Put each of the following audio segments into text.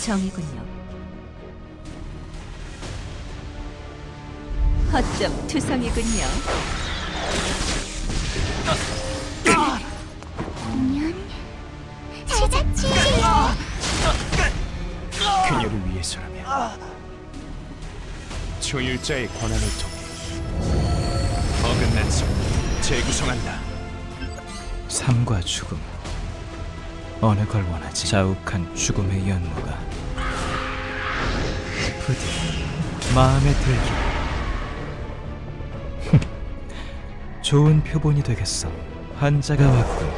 정이군요. 허점 투성이군요. 공연 시작지. 그녀를 위해서라면 조율자의 권한을 통해 어긋난 성 재구성한다. 삶과 죽음 어느 걸 원하지? 자욱한 죽음의 연무가 부디 마음에 들기 좋은 표본이 되겠어. 환자가 왔군.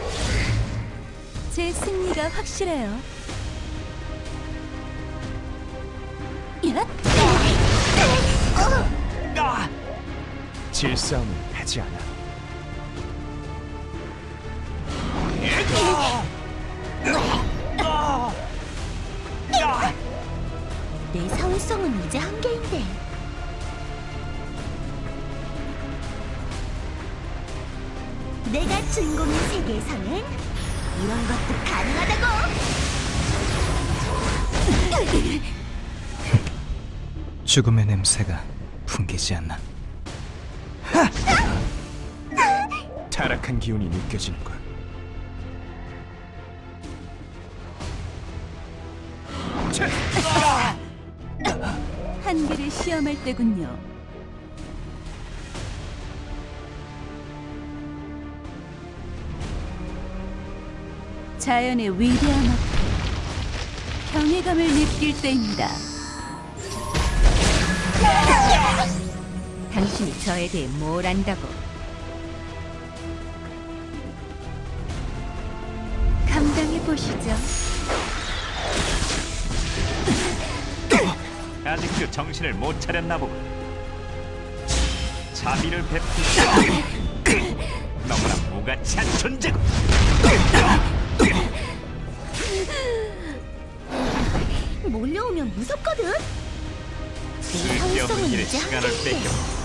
제 승리가 확실해요. 질싸움은 하지 않아. 내 사회성은 이제 한계인데. 내가 주인공인 세계에서는 이런 것도 가능하다고. 죽음의 냄새가 풍기지 않나 타락한 기운이 느껴지는 걸. 한계를 시험할 때군요. 자연의 위대함 앞에 경외감을 느낄 때입니다. 당신이 저에 대해 뭘 안다고? 감당해 보시죠. 아직도 정신을 못 차렸나 보군. 자비를 베푸지 너무나 무가치한 존재고. 몰려오면 무섭거든. 내 쓸데없는 사회성은 일에 이제 시간을. 뺏겨